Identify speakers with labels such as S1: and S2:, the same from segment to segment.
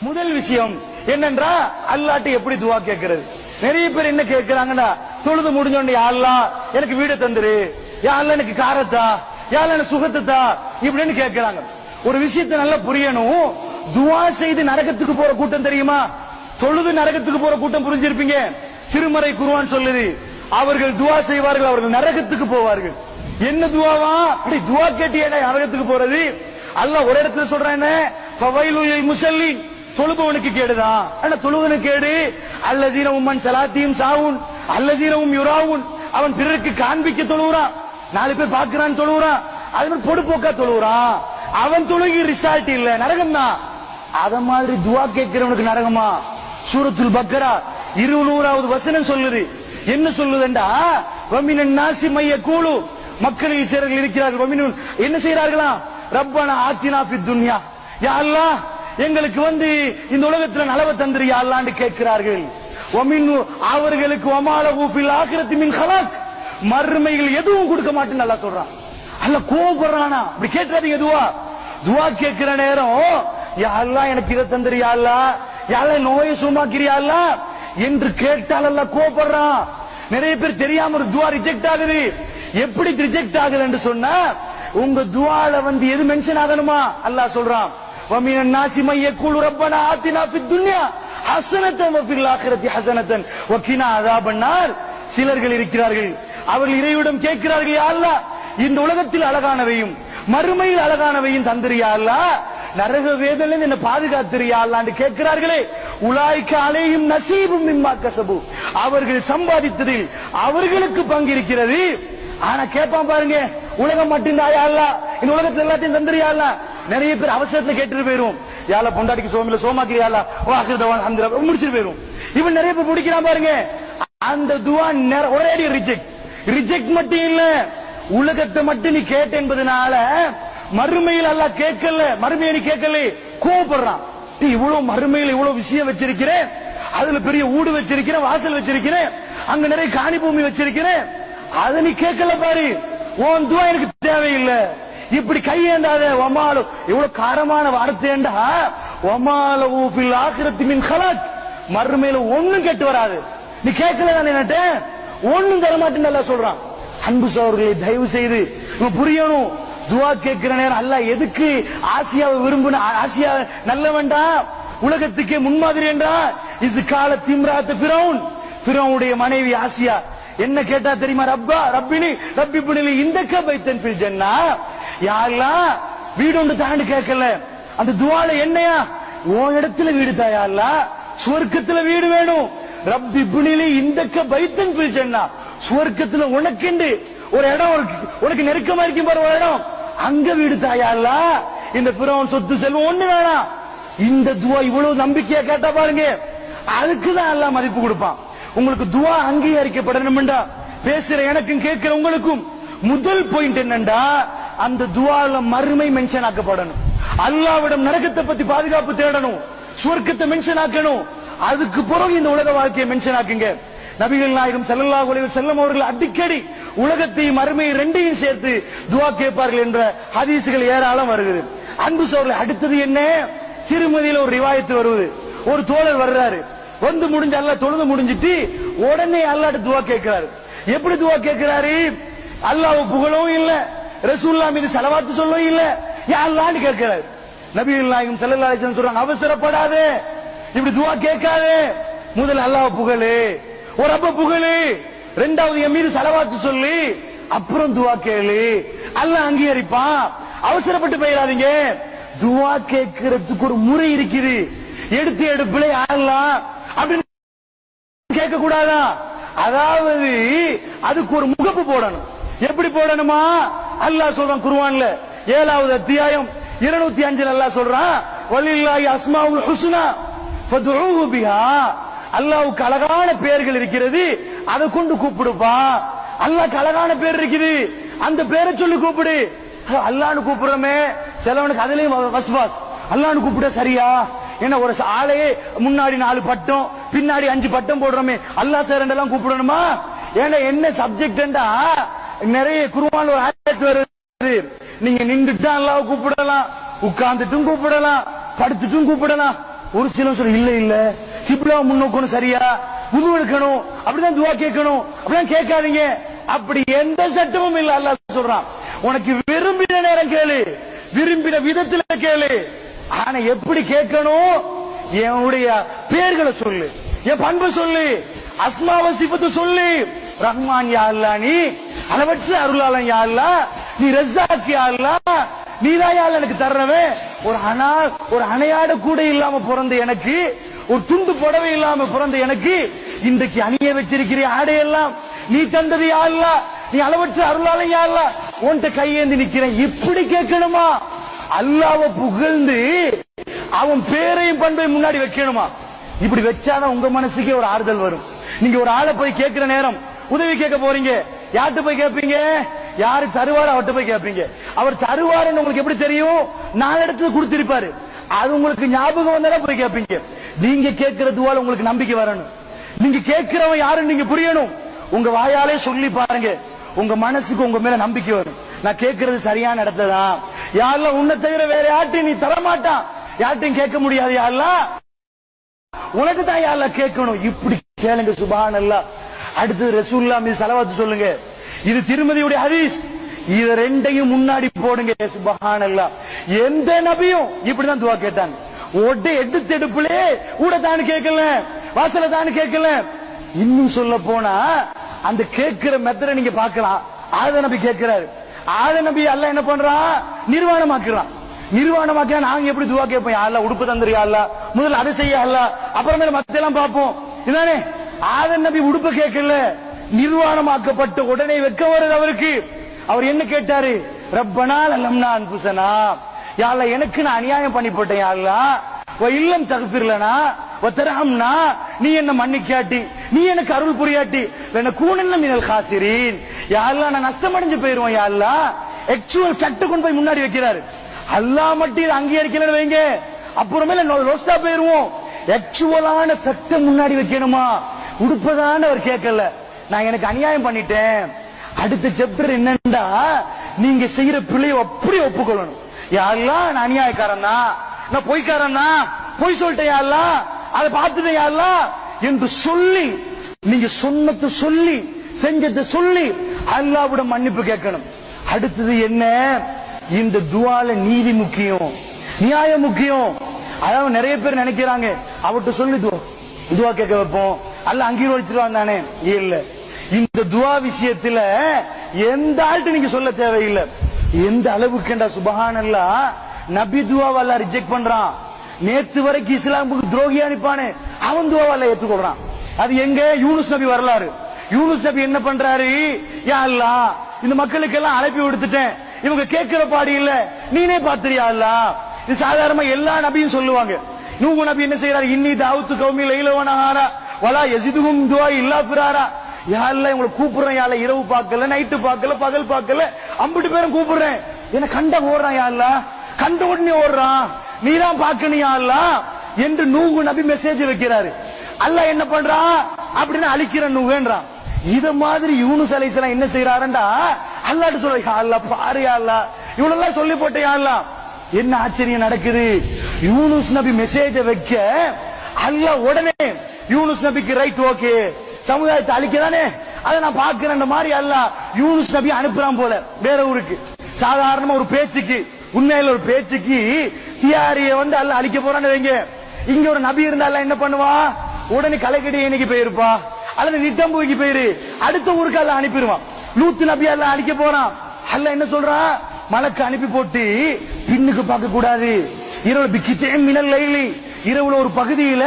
S1: முதல் விஷயம் என்னன்றா அல்லாட்டு எப்படி துவா கேட்கிறது? நிறைய பேர் என்ன கேட்கிறாங்கன்னா தொழுது முடிஞ்சோன்னு யா எனக்கு வீடு தந்துரு. யாழ்ல எனக்கு காரத்தா யாழ்ல எனக்கு சுகத்தா இப்படின்னு கேட்கிறாங்க. ஒரு விஷயத்தை நல்லா புரியணும். துவா செய்து நரகத்துக்கு போற கூட்டம் தெரியுமா? தொழுது நரகத்துக்கு போற கூட்டம் புரிஞ்சிருப்பீங்க. திருமறை குருவான் சொல்லுது அவர்கள் துவா செய்வார்கள் அவர்கள் நரகத்துக்கு போவார்கள். என்ன துவாவா? அப்படி துவா கேட்டியடா நரகத்துக்கு போறது? அல்ல ஒரு இடத்துல சொல்றேன் முசல்லின் தொழுபவனுக்கு கேடுதான் ஆனா தொழுவனுக்கு கேடு. அல்லதீன உம்மன் சலாத்தியும் சாவுன். அல்லசீனவும் யுராவுன். அவன் பிறருக்கு காண்பிக்க தொழுகிறான் நாலு பேர் பாக்குறான் தொழுகிறான் அது மாதிரி பொடுப்போக்கா தொழுகிறான் அவன் தொழுகி ரிசால்ட் இல்ல. நரகம் தான் அத மாதிரி துவா கேட்கிறவனுக்கு நரகமா? சூரத்துல் பக்கரா. இருநூறாவது வசனம் சொல்லுது. என்ன சொல்லுதுண்டா? வமினன் நாசி மைய கூழு. மக்களில் சிலர்கள் இருக்கிறார்கள். வமினன் என்ன செய்யறார்களா ரப்பான ஆத்தினா பி துன்யா. யா அல்லாஹ் எங்களுக்கு வந்து இந்த உலகத்தில் நலவை தந்திரியா அல்லாண்டு கேட்கிறார்கள். அவர்களுக்கு ஒமால ஊஃபில் ஆக்கிரத்தி மின் ஹலாக். மறுமைகள் எதுவும் கொடுக்க மாட்டேன்னு நல்லா சொல்றான். அல்ல கோபப்படுறானா அப்படி கேட்டுறாதீங்க துவா. துவா கேட்கிற நேரம் யா அல்லாஹ் எனக்கு இதை தந்திரியா அல்லா யால நோயை சுமாக்கிறியா அல்லா என்று கேட்டால் அல்ல கோபப்படுறான் நிறைய பேர் தெரியாம ஒரு துவா ரிஜெக்ட் ஆகுது. எப்படி ரிஜெக்ட் ஆகுதுன்னு சொன்னா உங்க துவால வந்து எது மென்ஷன் ஆகணுமா? அல்லாஹ் சொல்றான். ومن الناس من يقول ربنا آتنا في الدنيا حسنة وفي الآخرة حسنة وقنا عذاب النار சிலர்கள் இருக்கிறார்கள் அவர்கள் இறைவிடம் கேட்கிறார்கள் யா அல்லாஹ் இந்த உலகத்தில் அழகானவையும் மறுமையில் அழகானவையும் தந்திரியா அல்லாஹ் நரக வேதனை என்ன பாதுகாத்திரியா அல்லான்னு கேட்கிறார்களே உலாய்க்கு அலையும் நசீபும் மிம்மா கசபு அவர்கள் சம்பாதித்ததில் அவர்களுக்கு பங்கு இருக்கிறது ஆனா கேட்பான் பாருங்க உலகம் மட்டும்தாயா அல்ல இந்த உலகத்துல எல்லாத்தையும் தந்திரியா அல்ல நிறைய பேர் அவசரத்துல கேட்டுட்டு போயிரும். யால பொண்டாட்டிக்கு சோமில சோமாக்கு அல்ல ஓ அகிருதவான் அந்த முடிச்சிட்டு போயிரும். இவன் நிறைய பேர் முடிக்கிறான் பாருங்க. அந்த துவா ஒரே ரிஜெக்ட் ரிஜெக்ட் மட்டும் இல்ல உலகத்தை மட்டும் நீ கேட்ட என்பதனால மறுமையில் அல்ல கேட்கல மறுமையை நீ கேட்கல கோவப்படுறான். நீ இவ்வளவு மறுமையில் இவ்வளவு விஷயம் வச்சிருக்கிறேன். அதுல பெரிய ஊடு வச்சிருக்கிறேன் வாசல் வச்சிருக்கிறேன். அங்க நிறைய காணி பூமி வச்சிருக்கிறேன். அதை நீ கேட்கல பாரு. உன் துவா எனக்கு தேவையில்லை. இப்படி கையேண்டாத ஒமாலு இவ்வளவு காரமான வார்த்தைண்டா ஒமால ஊபில் ஆக்கிரத்தி மின் ஹலாக். மறுமையில ஒண்ணும் கெட்டு வராது. நீ கேட்கல தானே ஒண்ணும் தரமாட்டேன்னு நல்லா சொல்றான். அன்பு சோர்களே தயவு செய்து இவன் புரியணும். துவா கேட்கிற நேரம் அல்ல எதுக்கு ஆசியாவை விரும்பின ஆசியா நல்லவன்டா? உலகத்துக்கே முன்மாதிரி என்றா இது கால திம்ராத்த பிரவுன் பிரவுனுடைய மனைவி ஆசியா. என்ன கேட்டா தெரியுமா? ரப்பா ரப்பினி ரப்பி புனிலி இந்த கபைத்தன் பில் ஜன்னா. யாரெல்லாம் வீடு ஒன்று தாண்டு கேட்கல அந்த துவால என்னையா? உன் இடத்துல வீடு தாயா சுவர்க்கத்துல வீடு வேணும். ரப்பி புனிலி இந்த பைத்தன் பிரிச்சன்னா சுவர்க்கத்துல உனக்குண்டு. ஒரு இடம் உனக்கு நெருக்கமா இருக்கும் பாரு ஒரு இடம். அங்க வீடு தாயா இந்த பிறவன் சொத்து செல்வம் ஒண்ணு வேணாம். இந்த துவா இவ்வளவு நம்பிக்கையா கேட்டா பாருங்க. அதுக்குதான் எல்லாம் மதிப்பு கொடுப்பான். உங்களுக்கு துவா அங்கீகரிக்கப்படணும்டா பேசுற எனக்கும் கேட்கிற உங்களுக்கும். முதல் பாயிண்ட் என்னண்டா? அந்த துவால மறுமை மென்ஷன் ஆக்கப்படணும் அல்லாவிடம் நரகத்தை பத்தி பாதுகாப்பு தேடணும். சுவர்க்கத்தை மென்ஷன் ஆக்கணும் அதுக்கு பிறகு இந்த உலக வாழ்க்கையை மென்ஷன் ஆக்குங்க நபிகள் நாயகம் செல்லல்லா உலகில் வஸல்லம் அவர்கள் அடிக்கடி உலகத்தையும் மறுமையை ரெண்டையும் சேர்த்து துவா கேட்பார்கள் என்ற ஹதீசுகள் ஏராளம் வருகிறது. அன்பு சோழர்களை அடுத்தது என்ன? திருமதியில ஒரு ரிவாயத்து வருவது ஒரு தோழர் வர்றாரு. வந்து முடிஞ்ச அல்ல தொழுது முடிஞ்சிட்டு உடனே அல்லாட்டு துவா கேட்கிறாரு. எப்படி துவா கேட்கிறாரு? அல்லாஹ் புகழவும் இல்லை. ரசூல்லா மீது செலவாத்து சொல்லவும் இல்ல. யாருலான்னு கேட்கிறார். நபிகள் நாயகம் ஸல்லல்லாஹு சொல்றாங்க அவசரப்படாதே. இப்படி துவா கேட்காது. முதல்ல அல்லாஹ் புகழு ஒரு அப்ப புகழு ரெண்டாவது என் மீது செலவாத்து சொல்லி அப்புறம் துவா கேளு. அல்லாஹ் அங்கீகரிப்பான். அவசரப்பட்டு போயிடாதீங்க. துவா கேட்கறதுக்கு ஒரு முறை இருக்குது. எடுத்து எடுப்புல ஆடலாம் அப்படின்னு கேட்க கூடாதா அதாவது அதுக்கு ஒரு முகப்பு போடணும். எப்படி போடணுமா? அல்லாஹ் சொல்றான் குர்ஆன்ல. ஏழாவது அத்தியாயம். இருநூத்தி அஞ்சுல அல்லாஹ் சொல்றான் வலில்லாஹி அஸ்மாவுல் ஹுஸ்னா ஃபதுஊஹு பிஹா. அல்லாஹ்வுக்கு அழகான பெயர்கள் இருக்கிறது அதை கொண்டு கூப்பிடுப்பா. அல்லாஹ்க்கு அழகான பேர் இருக்குது அந்த பேரை சொல்லி கூப்பிடு. அல்லான்னு கூப்பிடுறோமே. சிலவனுக்கு அதுலயும் வ- வஸ்வாஸ். அல்லான்னு கூப்பிட சரியா? என்ன ஒரு ஆளையே முன்னாடி நாலு பட்டம் பின்னாடி அஞ்சு பட்டம் போடுறோமே. அல்லா சார் கூப்பிடணுமா? ஏன்னா என்ன சப்ஜெக்ட்டா நிறைய குருவான் ஒரு ஆயத்து வருது. நீங்க நின்றுட்டு அல்லாஹ் கூப்பிடலாம். உட்கார்ந்துட்டும் கூப்பிடலாம். படுத்துட்டும் கூப்பிடலாம். ஒரு சிலர் சொல்ல இல்ல இல்ல. கிப்லா முன்னோக்கணும் சரியா? உது எடுக்கணும் அப்படிதான் துவா கேட்கணும். அப்படிதான் கேட்காதீங்க. அப்படி எந்த சட்டமும் இல்ல அல்லாஹ் சொல்றான். உனக்கு விரும்பின நேரம் கேளு. விரும்பின விதத்துல கேளு. ஆனா எப்படி கேட்கணும்? என்னுடைய பேர்களை சொல்லு. என் பண்பு சொல்லு. அஸ்மாவ சிபத்து சொல்லு. ரஹ்மான் யாருலா நீ? அளவற்ற அருளாளன் யாருலா? நீ ரஸாக் யாருலா? நீதாயால் நீதான் எனக்கு தர்றவன்? ஒரு அனா ஒரு அணையாட கூட இல்லாம பிறந்த எனக்கு ஒரு துண்டு புடவை இல்லாம பிறந்த எனக்கு இன்றைக்கு அணிய வச்சிருக்கிற ஆடையெல்லாம் நீ தந்தது யா நீ அளவற்ற அருளாளன் யா உன்கிட்ட கையேந்தி நிக்கிறேன். இப்படி கேட்கணுமா? அல்லாவ புகழ்ந்து அவன் பேரையும் பண்பையும் முன்னாடி வைக்கணுமா? இப்படி வச்சாதான் உங்க மனசுக்கே ஒரு ஆறுதல் வரும். நீங்க ஒரு ஆளை போய் கேட்கிற நேரம் உதவி கேட்க போறீங்க. யார்கிட்ட போய் கேட்பீங்க யாரு தருவார் அவர்கிட்ட போய் கேட்பீங்க அவர் தருவாருன்னு உங்களுக்கு எப்படி தெரியும்? நாலு இடத்துல கொடுத்திருப்பாரு. அது உங்களுக்கு ஞாபகம் வந்தாலும் போய் கேட்பீங்க நீங்க கேட்கிற துவால உங்களுக்கு நம்பிக்கை வரணும். நீங்க கேட்கிறவன் யாருன்னு நீங்க புரியணும். உங்க வாயாலே சொல்லி பாருங்க. உங்க மனசுக்கு உங்க மேல நம்பிக்கை வரும். நான் கேட்கறது சரியான இடத்துல தான். யாரெல்லாம் உன்னை தவிர வேற யார்ட்டையும் நீ தரமாட்டான். யார்ட்டையும் கேட்க முடியாது யாரெல்லாம்? உனக்கு தான் யாரெல்லாம் கேட்கணும்? இப்படி கேளுங்க சுபான் எல்லாம் அடுத்து ரசூல்லா மீது செலவாத்து சொல்லுங்க. இது திருமதியுடைய ஹதீஸ். இத ரெண்டையும் முன்னாடி போடுங்க சுபஹான் அல்லா எந்த நபியும் இப்படிதான் துவா கேட்டாங்க ஒட்டு எடுத்து எடுப்புலே கூட தான் கேட்கல வாசல தான் கேட்கல. இன்னும் சொல்ல போனா அந்த கேட்கிற மெத்தட நீங்க பார்க்கலாம். ஆத நபி கேட்கிறாரு. ஆத நபி அல்ல என்ன பண்றான் நிர்வாணமாக்குறான். நிர்வாணமாக்க நாங்க எப்படி துவா கேட்போம்? யா உடுப்பு தந்துரு யா முதல்ல அதை செய்ய அப்புறமேல மத்தியெல்லாம் பார்ப்போம். இதானே ஆதன் நபி உடுப்பு கேட்கல நிர்வாணமாக்கப்பட்ட உடனே வெக்க வருது அவருக்கு. அவர் என்ன கேட்டாரு? ரப்பனா லம்னா அன்புசனா. யாழ்ல எனக்கு நான் அநியாயம் பண்ணி போட்டேன் யா இல்லம் தகுப்பிரலனா வத்தரஹம்னா நீ என்ன மன்னிக்காட்டி? நீ எனக்கு அருள் புரியாட்டி. என்ன கூணன்ன மினல் காசிரீன். யாழ்லா நான் நஷ்டம் அடைஞ்சு போயிருவோம் யாழ்லா. ஆக்சுவல் சட்டை கொண்டு போய் முன்னாடி வைக்கிறாரு. அல்லா மட்டும் இதை அங்கீகரிக்கலன்னு வைங்க. அப்புறமேல லோஸ்டா போயிருவோம். ஆக்சுவலான சட்டம் முன்னாடி வைக்கணுமா? உடுப்பதான அவர் கேட்கல. நான் எனக்கு அநியாயம் பண்ணிட்டேன். அடுத்த சாப்டர் என்னண்டா? நீங்க செய்யற பிள்ளைய அப்படி ஒப்புக்கொள்ளணும். யாரெல்லாம் நான் அநியாயக்காரன் தான் நான் பொய்க்காரன் தான் பொய் சொல்லிட்டேன் யாரெல்லாம்? அதை பார்த்துட்டேன் யாரெல்லாம்? என்று சொல்லி நீங்க சொன்னதை சொல்லி செஞ்சதை சொல்லி அல்லாவிட மன்னிப்பு கேட்கணும். அடுத்தது என்ன? இந்த துவால நீதி முக்கியம். நியாயம் முக்கியம். அதாவது நிறைய பேர் நினைக்கிறாங்க. அவர்கிட்ட சொல்லி துவா துவா கேட்க வைப்போம். அல்ல அங்கீகரிச்சிருவான் தானே? இல்ல. இந்த துவா விஷயத்துல எந்த ஆள்கிட்ட நீங்க சொல்ல தேவையில்லை. எந்த அளவுக்குண்டா சுபஹானல்லா? நபி துவாவால ரிஜெக்ட் பண்றான். நேத்து வரைக்கும் இஸ்லாமுக்கு துரோகி அனுப்பானே அவன் துவாவால ஏத்துக்கொள்றான். அது எங்க? யூனுஸ் நபி வரலாறு. யூனுஸ் நபி என்ன பண்றாரு? யா அல்லா இந்த மக்களுக்கு எல்லாம் அழைப்பி விடுத்துட்டேன். இவங்க கேட்கிற பாடி இல்ல. நீனே பாத்துறியா அல்லா? இது சாதாரணமா எல்லா நபியும் சொல்லுவாங்க. நூகு நபி என்ன செய்யறாரு இன்னி தாவுத்து கௌமி லைலவனஹாரா வலா எசிதுகும் துவா இல்லா பிராரா யாரில் இவங்களை கூப்பிடுறேன் யாரில இரவு பார்க்கல நைட்டு பார்க்கல பகல் பார்க்கல அம்பிட்டு பேரும் கூப்பிடுறேன். என்ன கண்ட ஓடுறான் யாருல கண்ட உடனே ஓடுறான். நீதான் பார்க்கணும் யாருல என்று நூகு நபி மெசேஜ் வைக்கிறாரு. அல்ல என்ன பண்றான்? அப்படின்னு அழிக்கிற நூகுன்றான். இத மாதிரி யூனுஸ் அலைஹிஸ்ஸலாம் என்ன செய்யறாருண்டா அல்லாட்டு சொல்ற யா பாரு யா இவ்வளவு இவனெல்லாம் சொல்லி போட்ட யா என்ன ஆச்சரியம் நடக்குது? யூனுஸ் நபி மெசேஜ வைக்க அல்ல உடனே யூனுஸ் நபிக்கு ரைட் ஓகே சமுதாயத்தை அழிக்கதானே? அதை நான் பாக்குறேன் மாதிரி அல்ல. யூனுஸ் நபி அனுப்புறான் போல வேற ஊருக்கு. சாதாரணமா ஒரு பேச்சுக்கு உண்மையில ஒரு பேச்சுக்கு தியாரிய வந்து அல்ல அழிக்க போறான்னு வைங்க. இங்க ஒரு நபி இருந்தால என்ன பண்ணுவான் உடனே கலைக்கடி இன்னைக்கு போயிருப்பா. அல்லது நிட்டம்பூக்கு போயிரு. அடுத்த ஊருக்கு அல்ல அனுப்பிடுவான். லூத்து நபி அல்ல அழிக்க போறான். அல்ல என்ன சொல்றான் மலக்கு அனுப்பி போட்டு பின்னுக்கு பார்க்க கூடாது இரவு பிக்கித்தே மினல் லைலி. இரவுல ஒரு பகுதியில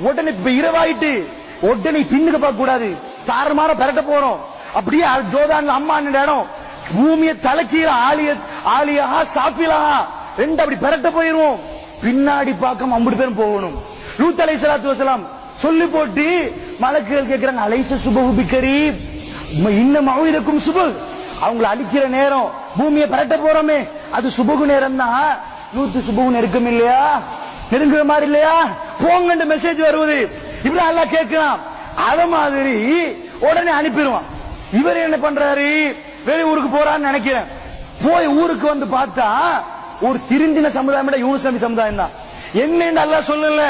S1: உடனே இப்ப இரவாயிட்டு உடனே பின்னுக்கு பார்க்க கூடாது. தாறுமாற பரட்ட போறோம். அப்படியே ஜோதான் அம்மா இடம். பூமியை தலைக்கீழ ஆலிய ஆலியா சாப்பிலா ரெண்டு அப்படி பெரட்ட போயிருவோம். பின்னாடி பார்க்க அம்பது பேரும் போகணும். லூத் அலை சலாத்து வசலாம் சொல்லி போட்டு மலக்குகள் கேட்கிறாங்க அலைச சுபகு பிக்கரி இன்னும் மௌதக்கும் சுபு. அவங்கள அழிக்கிற நேரம் பூமியை பரட்ட போறோமே. அது சுபகு நேரம் தான் நூத்து சுபகு நெருக்கம் இல்லையா நெருங்குற மாதிரி இல்லையா? போங்கன்ற மெசேஜ் வருவது. இப்படி எல்லாம் கேட்கலாம் அத மாதிரி உடனே அனுப்பிடுவான். இவர் என்ன பண்றாரு? வெளி ஊருக்கு போறான்னு நினைக்கிறேன். போய் ஊருக்கு வந்து பார்த்தா ஒரு திருந்தின சமுதாயம் விட யூனிஸ் சமுதாயம் தான். என்ன சொல்லல.